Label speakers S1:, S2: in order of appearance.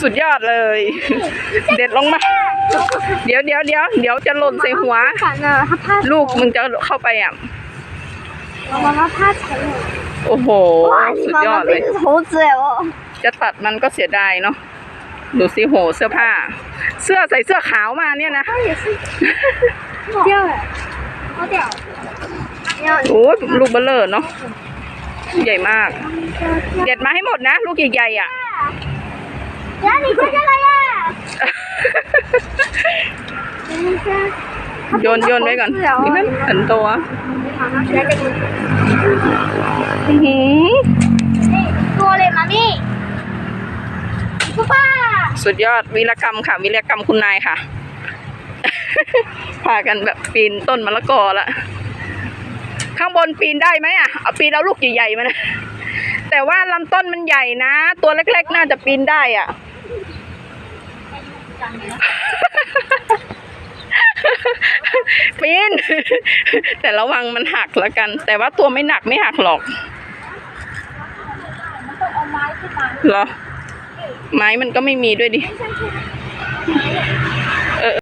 S1: สุดยอดเลย เด็ดลงมา เดี๋ยวเดี๋ยวเดี๋ยวเดี๋ยวจะหล่นใส่หัว ลูกมึงจะเข้าไปอะโอ้โห สุดยอดเลย จะตัดมันก็เสียดายเนาะดูสิโหเสื้อผ้า เสื้อใส่เสื้อขาวมาเนี่ยนะโอ้ลูกเบลเลอร์เนาะใหญ่มาก เด็ดมาให้หมดนะ ลูกใหญ่ๆอะ
S2: यार नीचे चला यार
S1: โยนโยนไว้ก่อนนี่มันสันตัว
S2: อือหือ ตั
S1: วเลย
S2: มามี่ปุ๊บป้า
S1: สุดยอดวีรกรรมค่ะวีรกรรมคุณนายค่ะ พากันแบบปีนต้นมะละกอละข้างบนปีนได้ไหมอะเอาปีนเอาลูกใหญ่ๆมานะแต่ว่าลำต้นมันใหญ่นะ ตัวเล็กๆน่าจะปีนได้อะ ปีนแต่ระวังมันหักแล้วกัน แต่ว่าตัวไม่หนักไม่หักหรอก
S2: เอาไม้ขึ้นมา
S1: เหรอ ไม้มันก็ไม่มีด้วยดิ
S2: ไ